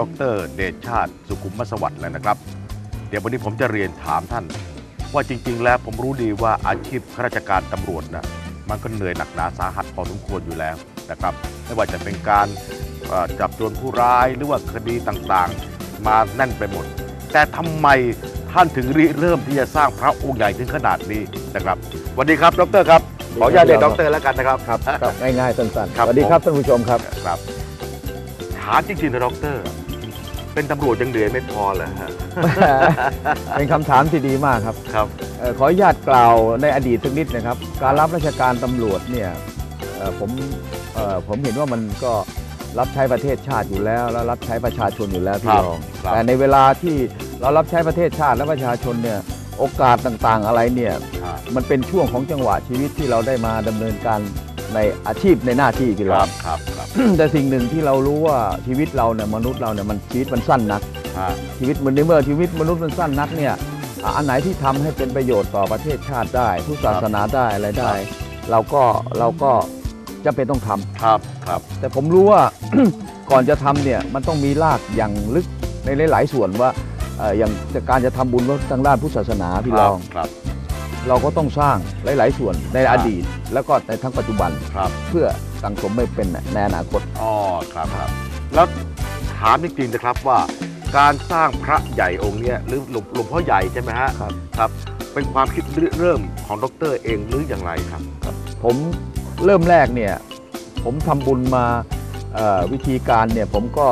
ดรเดชชาติสุขุมมสวัสดิ์แล้วนะครับ เดี๋ยววันนี้ผมจะเรียนถามท่าน ว่าจริง ๆ แล้วผมรู้ดีว่าอาชีพข้าราชการตำรวจนะมันก็เหนื่อยหนักหนาสาหัสพอสมควรอยู่แล้วนะครับ ไม่ว่าจะเป็นการเอ่อจับโจรผู้ร้ายหรือว่าคดีต่างๆ มาแน่นไปหมด แต่ทำไมท่านถึงริเริ่มที่จะสร้างพระองค์ใหญ่ถึงขนาดนี้นะครับสวัสดีครับดรครับขออนุญาตเรียกดรแล้วกันนะครับครับครับง่ายๆสั้นๆครับสวัสดีครับท่านผู้ชมครับครับถามจริงๆนะดอกเตอร เป็นตำรวจยังเหนื่อยไม่พอเหรอฮะ เป็นคำถามที่ดีมากครับครับ เอ่อขออนุญาตกล่าวในอดีตสักนิดนะครับ การรับราชการตำรวจเนี่ยเอ่อผมเอ่อผมเห็นว่ามันก็รับใช้ประเทศชาติอยู่แล้ว แล้วรับใช้ประชาชนอยู่แล้วพี่ครับรองครับ แต่ในเวลาที่เรารับใช้ประเทศชาติและประชาชนเนี่ยโอกาสต่างๆอะไรเนี่ยอ่ามันเป็นช่วงของจังหวะชีวิตที่เราได้มาดำเนินการ ในอาชีพในหน้าที่พี่ครรัอบงครับครับ แต่สิ่งหนึ่งที่เรารู้ว่าชีวิตเราเนี่ยมนุษย์เราเนี่ยมันชีวิตมันสั้นนักอ่าชีวิตมันในเมื่อชีวิตมนุษย์มันสั้นนักเนี่ยอะอันไหนที่ทำให้เป็นประโยชน์ต่อประเทศชาติได้ ผู้ศาสนาได้อะไรได้ เราก็เราก็จะเป็นต้องทำครับครับ แต่ผมรู้ว่าก่อนจะทำเนี่ยมันต้องมีรากอย่างลึกในหลาย ๆ ส่วนว่าเอ่ออย่างการจะทำบุญทางด้านพุทธศาสนาพี่รองครับ เราก็ต้องสร้างหลาย ๆ ส่วนในครัอบดีต แล้วก็ในทั้งปัจจุบัน ครับเพื่อสังสมไม่เป็นในอนาคต อ๋อครับครับ แล้วถามจริงๆนะครับว่า การสร้างพระใหญ่องค์เนี้ยหรือหลวงหลวงพ่อใหญ่ใช่ไหมฮะครับ ครับ เป็นความคิดเริ่มของดรเองหรืออย่างไรครับ ผมเริ่มแรกเนี่ยผมทำบุญมาเอ่อวิธีการเนี่ยผมก็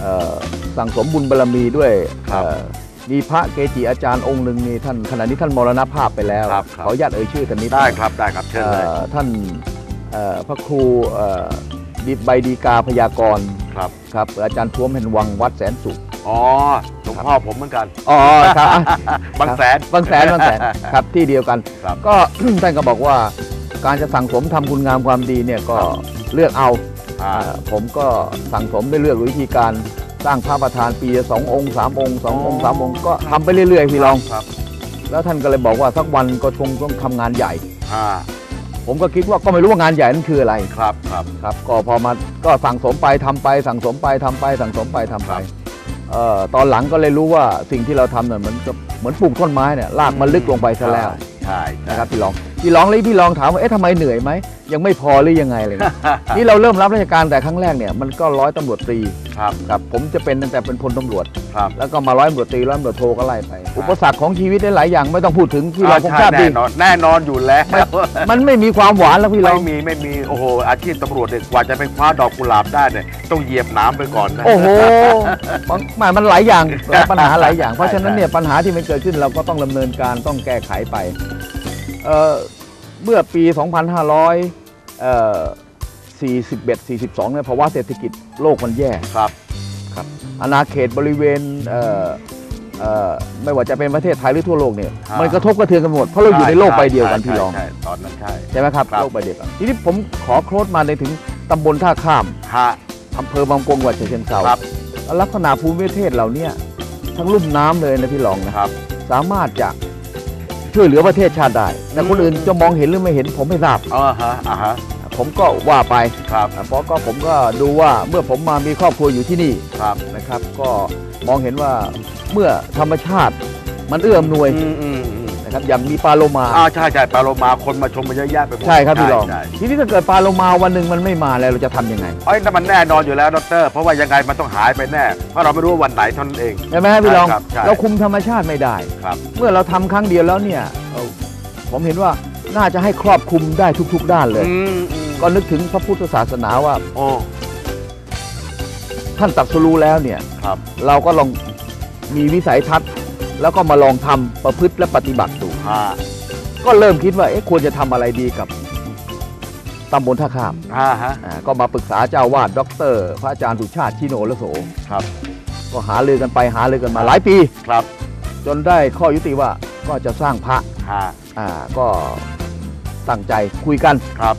เอ่อสั่งสมบุญบารมีด้วยครับ เอ่อ มีพระเกจิอาจารย์องค์หนึ่งนี่ท่านขณะนี้ท่านมรณภาพไปแล้ว ครับครับ ขออนุญาตเอ่ยชื่อท่านนี้ได้ครับได้ครับเชิญเลยเอ่อท่านเอ่อพระครูเอ่อดิใบดีกาพยากรณ์ครับครับอาจารย์ท้วมเพ็ญวังวัดแสนสุข อ๋อหลวงพ่อผมเหมือนกัน อ๋อครับ บางแสน บางแสนบางแสน ครับที่เดียวกัน ครับก็ ท่านก็บอกว่าการจะสั่งสมทำคุณงามความดีเนี่ยก็เลือกเอาอ่า อ่าผมก็สั่งสมได้เลือกวิธีการ สร้างพระประธานปีละสององค์สามองค์สององค์สามองค์ก็ทำไปเรื่อยๆพี่รองครับ แล้วท่านก็เลยบอกว่าสักวันก็คงต้องทำงานใหญ่ อ่าผมก็คิดว่าก็ไม่รู้ว่างานใหญ่นั้นคืออะไรครับครับ ครับ ก็พอมาก็สั่งสมไปทำไป สั่งสมไปทำไป สั่งสมไปทำไปครับ เอ่อตอนหลังก็เลยรู้ว่าสิ่งที่เราทำเนี่ยเหมือนกับเหมือนปลูกต้นไม้เนี่ยรากมันลึกลงไปซะแล้วใช่ใช่นะครับพี่รอง พี่รองเลยพี่รองถามว่าเอ๊ะทำไมเหนื่อยไหมยังไม่พอหรือยังไงเลยนะนี่เราเริ่มรับราชการแต่ครั้งแรกเนี่ยมันก็ร้อยตำรวจตรีครับครับผมจะเป็นตั้งแต่เป็นพลตำรวจ ครับแล้วก็มาร้อยตำรวจตรีร้อยตำรวจโทก็ไล่ไป อุปสรรคของชีวิตได้หลายอย่างไม่ต้องพูดถึงพี่รองคงใช่ทราบดี แน่นอนแน่นอนอยู่แล้วมันไม่มีความหวานแล้วพี่รอไม่งมีไม่มีโอ้โหอาชีพตำรวจเนี่ยกว่าจะไปคว้าดอกกุหลาบได้เนี่ยต้องเหยียบหน้ำไปก่อนนะ โอ้โหมันมันมันหลายอย่างปัญหาหลายอย่าง เพราะฉะนั้นเนี่ยปัญหาที่มันเกิดขึ้นเราก็ต้องดำเนินการต้องแก้ไขไป เอ่อเมื่อปี 2500เอ่อ41 42เนี่ยภาวะเศรษฐกิจโลกมันแย่ครับอาณาเขตบริเวณเอ่อเอ่อไม่ว่าจะเป็นประเทศไทยหรือทั่วโลกเนี่ยครับมันกระทบกระเทือนกันหมดเพราะเราอยู่ในโลกใบเดียวกันใช่พี่รองใช่ใช่ตอนนั้นใช่ใช่ไหมครับครับโลกใบเดียวกันทีนี้ผมขอโครดมาในถึงตำบลท่าข้ามฮะอำเภอบางปงจังหวัดฉะเชิงเทราครับลักษณะภูมิประเทศเราเนี่ยทั้งลุ่มน้ำเลยนะพี่รองนะครับ สามารถจะ ช่วยเหลือประเทศชาติได้แต่คนอืมอื่นจะมองเห็นหรือไม่เห็นผมไม่ทราบอ่าฮะอ่าฮะผมก็ว่าไปครับอะเพราะก็ผมก็ดูว่าเมื่อผมมามีครอบครัวอยู่ที่นี่ครับนะครับ ก็มองเห็นว่าเมื่อธรรมชาติมันเอื้ออำนวยอืมอืมอืม นะครับอย่างมีปลาโลมา อ่าใช่ใช่ปลาโลมาคนมาชมมาเยอะแยะไปหมดใช่ครับพี่รอง ใช่ทีนี้ถ้าเกิดปลาโลมาวันหนึ่งมันไม่มาแล้วเราจะทำยังไงเอ้ยนั่นมันแน่นอนอยู่แล้วดร เพราะว่ายังไงมันต้องหายไปแน่ เพราะเราไม่รู้ว่าวันไหนเท่านั้นเอง ใช่ไหมครับพี่รอง ใช่ครับใช่ เราคุมธรรมชาติไม่ได้ ครับ เมื่อเราทำครั้งเดียวแล้วเนี่ยเอ่อผมเห็นว่าน่าจะให้ครอบคลุมได้ทุก ๆ ด้านเลย อืมอืมก็นึกถึงพระพุทธศาสนาว่าโอ้ท่านตรัดสรู้แล้วเนี่ย ครับ เราก็ลองมีวิสัยทัศน์ แล้วก็มาลองทำประพฤติและปฏิบัติดู ฮะก็เริ่มคิดว่าเอ๊ะควรจะทำอะไรดีกับตำบลท่าข้ามฮะฮะอ่าก็มาปรึกษาเจ้าวาดดอกเตอรพระอาจารย์สุชาติชิโนละโส ครับก็หาลือกันไปหาลือกันมาหลายปี ครับจนได้ข้อยุติว่าก็จะสร้างพระฮะอ่าก็ตั้งใจคุยกันครับ